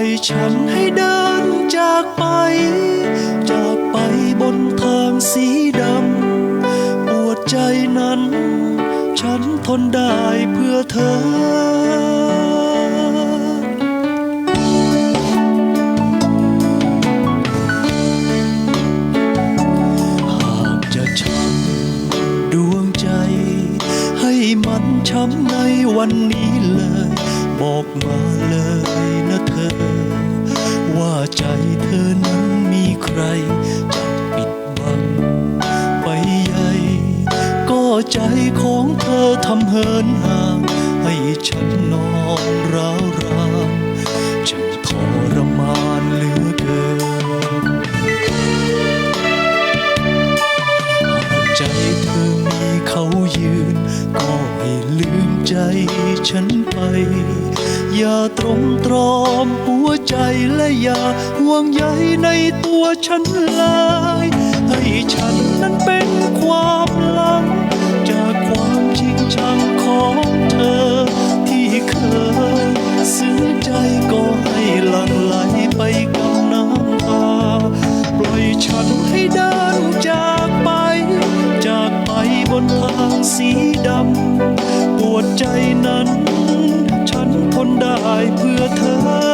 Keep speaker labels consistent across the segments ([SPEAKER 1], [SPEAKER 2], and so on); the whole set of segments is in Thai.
[SPEAKER 1] อยฉันให้เดินจากไป จากไปบนทางสีดำปวดใจนั้น ฉันทนได้เพื่อเธอ บอกมาเลยนะเธอ ว่าใจเธอนั้นมีใครจะปิดบัง ไปใหญ่ก็ใจของเธอทำเหินห่าง ให้ฉันนอนร้าว ใจฉันไป อย่าตรมตรอมหัวใจและอย่าห่วงใยในตัวฉันเลยให้ ใจนั้น ฉันทนได้เพื่อเธอ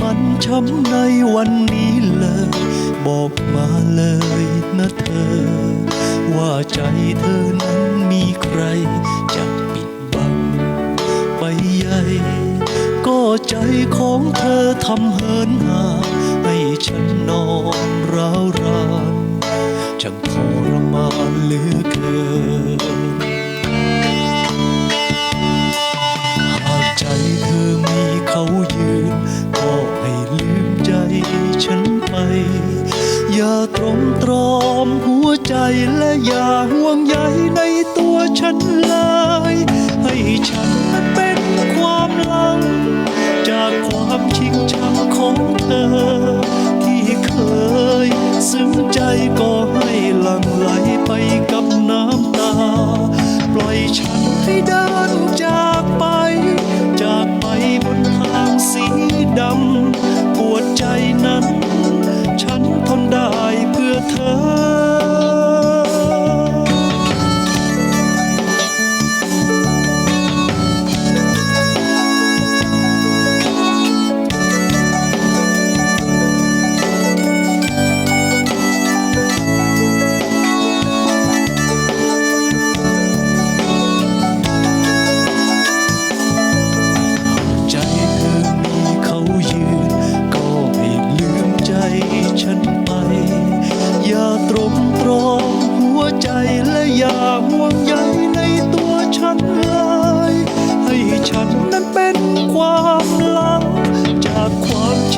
[SPEAKER 1] มันช้ำในวันนี้เลย บอกมาเลยนะเธอ ว่าใจเธอนั้นมีใครจะปิดบังไปใหญ่ก็ใจของเธอทำเหินหา ให้ฉันนอนร้าวรานช่างทรมานเหลือเกิน อย่าห่วงใยในตัวฉันเลย ให้ฉันนั้นเป็นความหลัง จากความชิงชังของเธอ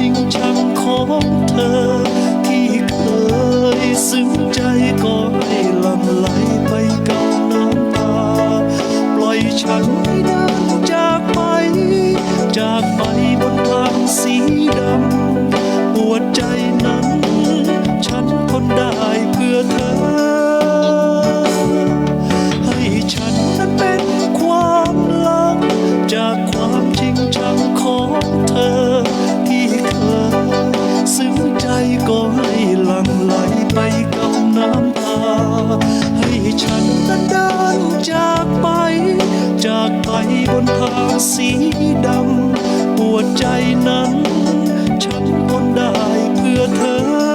[SPEAKER 1] ริงชังของเธอ ที่เคยซึ้งใจก็ให้ลำไหลไปกับน้ำตา ปล่อยฉันให้เดินจากไป จากไปบนทางสีดำปวดใจ ให้ฉันนั้นเดินจากไป จากไปบนทางสีดำปวดใจนั้น ฉันทนได้เพื่อเธอปวดใจนั้นฉันทนได้เพื่อเธอ